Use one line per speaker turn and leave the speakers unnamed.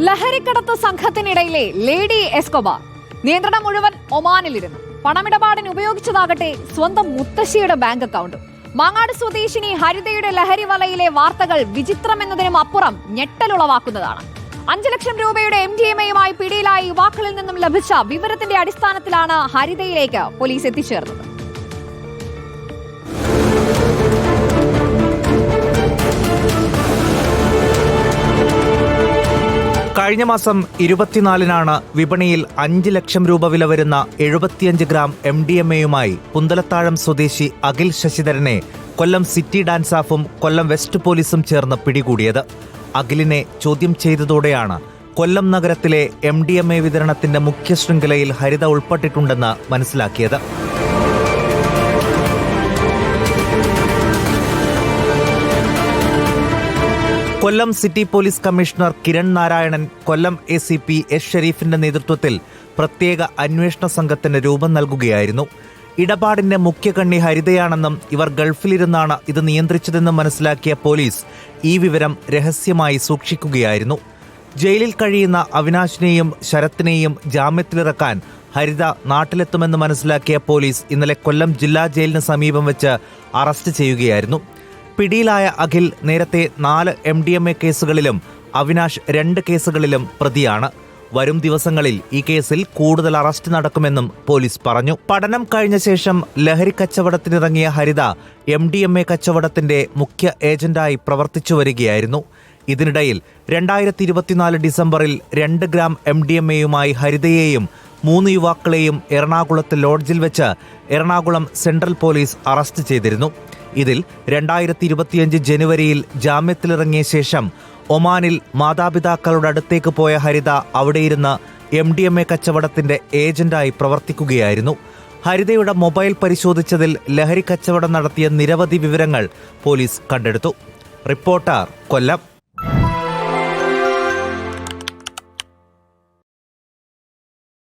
ലഹരിക്കടത്ത് സംഘത്തിനിടയിലെ lady Escobar നിയന്ത്രണം മുഴുവൻ ഒമാനിലിരുന്നു. പണമിടപാടിന് ഉപയോഗിച്ചതാകട്ടെ സ്വന്തം മുത്തശ്ശിയുടെ ബാങ്ക് അക്കൗണ്ട്. മാങ്ങാട് സ്വദേശിനി ഹരിതയുടെ ലഹരി വലയിലെ വാർത്തകൾ വിചിത്രമെന്നതിനും അപ്പുറം ഞെട്ടലുളവാക്കുന്നതാണ് അഞ്ചു ലക്ഷം രൂപയുടെ എം ഡി എം എയുമായി പിടിയിലായ യുവാക്കളിൽ നിന്നും ലഭിച്ച വിവരത്തിന്റെ അടിസ്ഥാനത്തിലാണ് ഹരിതയിലേക്ക് പോലീസ് എത്തിച്ചേർന്നത്.
കഴിഞ്ഞ മാസം ഇരുപത്തിനാലിനാണ് വിപണിയിൽ അഞ്ച് ലക്ഷം രൂപ വില വരുന്ന എഴുപത്തിയഞ്ച് ഗ്രാം എം ഡി എം എയുമായി പുന്തലത്താഴം സ്വദേശി അഖിൽ ശശിധരനെ കൊല്ലം സിറ്റി ഡാൻസ് ഡാൻസാഫും കൊല്ലം വെസ്റ്റ് പോലീസും ചേർന്ന് പിടികൂടിയത്. അഖിലിനെ ചോദ്യം ചെയ്തതോടെയാണ് കൊല്ലം നഗരത്തിലെ എം ഡി എം എ വിതരണത്തിന്റെ മുഖ്യ ശൃംഖലയിൽ ഹരിത ഉൾപ്പെട്ടിട്ടുണ്ടെന്ന് മനസ്സിലാക്കിയത്. Kollam city police commissioner Kiran Narayanan Kollam A C P S ഷെരീഫിന്റെ നേതൃത്വത്തിൽ പ്രത്യേക അന്വേഷണ സംഘത്തിന് രൂപം നൽകുകയായിരുന്നു. ഇടപാടിന്റെ മുഖ്യകണ്ണി ഹരിതയാണെന്നും ഇവർ ഗൾഫിലിരുന്നാണ് ഇത് നിയന്ത്രിച്ചതെന്നും മനസ്സിലാക്കിയ പോലീസ് ഈ വിവരം രഹസ്യമായി സൂക്ഷിക്കുകയായിരുന്നു. ജയിലിൽ കഴിയുന്ന അവിനാശിനെയും ശരത്തിനെയും ജാമ്യത്തിലിറക്കാൻ ഹരിത നാട്ടിലെത്തുമെന്ന് മനസ്സിലാക്കിയ പോലീസ് ഇന്നലെ കൊല്ലം ജില്ലാ ജയിലിന് സമീപം വെച്ച് അറസ്റ്റ് ചെയ്യുകയായിരുന്നു. പിടിയിലായ അഖിൽ നേരത്തെ നാല് എം ഡി എം എ കേസുകളിലും അവിനാഷ് രണ്ട് കേസുകളിലും പ്രതിയാണ്. വരും ദിവസങ്ങളിൽ ഈ കേസിൽ കൂടുതൽ അറസ്റ്റ് നടക്കുമെന്നും പോലീസ് പറഞ്ഞു. പഠനം കഴിഞ്ഞ ശേഷം ലഹരി കച്ചവടത്തിനിറങ്ങിയ Haritha M D M A കച്ചവടത്തിന്റെ മുഖ്യ ഏജന്റായി പ്രവർത്തിച്ചു വരികയായിരുന്നു. ഇതിനിടയിൽ രണ്ടായിരത്തി ഇരുപത്തിനാല് ഡിസംബറിൽ രണ്ട് ഗ്രാം എം ഡി എം എയുമായി ഹരിതയെയും മൂന്ന് യുവാക്കളെയും എറണാകുളത്ത് ലോഡ്ജിൽ വെച്ച് എറണാകുളം സെൻട്രൽ പോലീസ് അറസ്റ്റ് ചെയ്തിരുന്നു. ഇതിൽ രണ്ടായിരത്തി ഇരുപത്തിയഞ്ച് ജനുവരിയിൽ ജാമ്യത്തിലിറങ്ങിയ ശേഷം ഒമാനിൽ മാതാപിതാക്കളുടെ അടുത്തേക്ക് പോയ ഹരിത അവിടെയിരുന്ന് എം ഡി എം എ കച്ചവടത്തിന്റെ ഏജന്റായി പ്രവർത്തിക്കുകയായിരുന്നു. ഹരിതയുടെ മൊബൈൽ പരിശോധിച്ചതിൽ ലഹരി കച്ചവടം നടത്തിയ നിരവധി വിവരങ്ങൾ പോലീസ് കണ്ടെടുത്തു. റിപ്പോർട്ടർ കൊല്ലം.